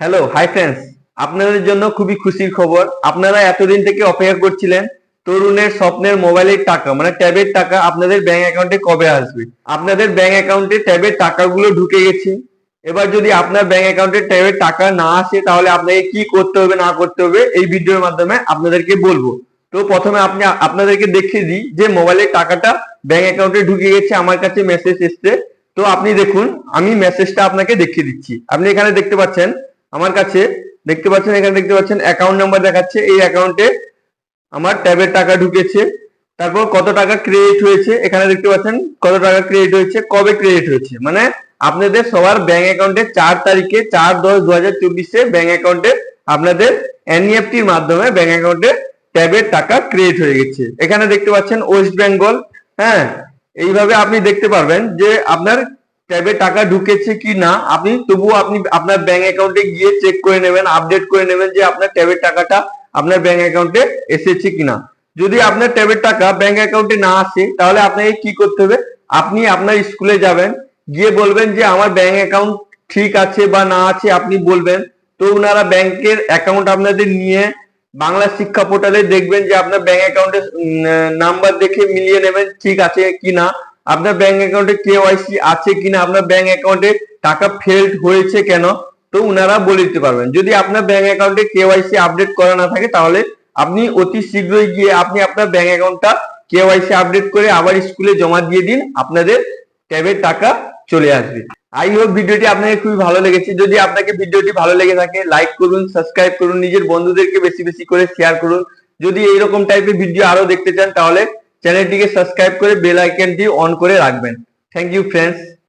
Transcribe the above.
Hello hi friends আপনাদের জন্য খুবই খুশির খবর। আপনারা এতদিন থেকে অপেক্ষা করছিলেন তরুণের স্বপ্নের মোবাইলের টাকা মানে ট্যাবের টাকা আপনাদের ব্যাংক অ্যাকাউন্টে কবে আসবে? আপনাদের ব্যাংক অ্যাকাউন্টে ট্যাবের টাকাগুলো ঢুকে গেছে। এবার যদি আপনার ব্যাংক অ্যাকাউন্টে ট্যাবের টাকা না আসে, তাহলে আপনাকে কি করতে হবে, না করতে হবে, এই ভিডিওর মাধ্যমে আপনাদেরকে বলব। তো প্রথমে আপনি, আপনাদেরকে দেখিয়ে দিই যে মোবাইলের টাকাটা ব্যাংক অ্যাকাউন্টে ঢুকে গেছে, আমার কাছে মেসেজ এসছে। তো আপনি দেখুন, আমি মেসেজটা আপনাকে দেখিয়ে দিচ্ছি। আপনি এখানে দেখতে পাচ্ছেন আমার কাছে দেখতে পাচ্ছেন, এখানে দেখতে পাচ্ছেন অ্যাকাউন্ট নাম্বার দেখাচ্ছে। এই অ্যাকাউন্টে আমার ট্যাবের টাকা ঢুকেছে। তারপর কত টাকা ক্রেডিট হয়েছে, এখানে দেখতে পাচ্ছেন কত টাকা ক্রেডিট হয়েছে, কবে ক্রেডিট হয়েছে। মানে আপনাদের সবার ব্যাংক অ্যাকাউন্টে চার তারিখে চার দশ দু হাজার চব্বিশে ব্যাংক অ্যাকাউন্টে আপনাদের এনইএফটির মাধ্যমে ব্যাংক অ্যাকাউন্টে ট্যাবের টাকা ক্রিয়েট হয়ে গেছে। এখানে দেখতে পাচ্ছেন ওয়েস্ট বেঙ্গল হ্যাঁ? এইভাবে আপনি দেখতে পারবেন যে আপনার ট্যাবে টাকা ঢুকেছে কি না, আপনি তবুও আপনি আপনার ব্যাংক অ্যাকাউন্টে গিয়ে চেক করে নেবেন আপডেট করে নেবেন যে আপনার ট্যাবের টাকাটা আপনার ব্যাংক অ্যাকাউন্টে এসেছে কিনা যদি আপনার ট্যাবের টাকা ব্যাংক অ্যাকাউন্টে না আসে, তাহলে আপনাকে কি করতে হবে? আপনি আপনার স্কুলে যাবেন, গিয়ে বলবেন যে আমার ব্যাংক অ্যাকাউন্ট ঠিক আছে বা না আছে, আপনি বলবেন। তো ওনারা ব্যাংকের অ্যাকাউন্ট আপনাদের নিয়ে বাংলা শিক্ষা পোর্টালে দেখবেন যে আপনার ব্যাংক অ্যাকাউন্টের নাম্বার দেখে মিলিয়ে নেবেন, ঠিক আছে কিনা আপনার ব্যাংক অ্যাকাউন্টে কেওয়াইসি আছে কিনা, আপনার ব্যাংক অ্যাকাউন্টে টাকা ফেল্ড হয়েছে কেন, তো উনারা বলে দিতে পারবেন। যদি আপনার ব্যাংক অ্যাকাউন্টে কেওয়াইসি আপডেট করা না থাকে, তাহলে আপনি অতি শীঘ্রই গিয়ে আপনি আপনার ব্যাংক অ্যাকাউন্টটা কেওয়াইসি আপডেট করে আবার স্কুলে জমা দিয়ে দিন, আপনাদের ট্যাবের টাকা চলে আসবে। আই হোপ ভিডিওটি আপনাকে খুবই ভালো লেগেছে। যদি আপনাকে ভিডিওটি ভালো লেগে থাকে লাইক করুন সাবস্ক্রাইব করুন, নিজের বন্ধুদেরকে বেশি বেশি করে শেয়ার করুন। যদি এইরকম টাইপের ভিডিও আরও দেখতে চান, তাহলে চ্যানেলটিকে সাবস্ক্রাইব করে বেল আইকনটি অন করে রাখবেন থ্যাংক ইউ ফ্রেন্ডস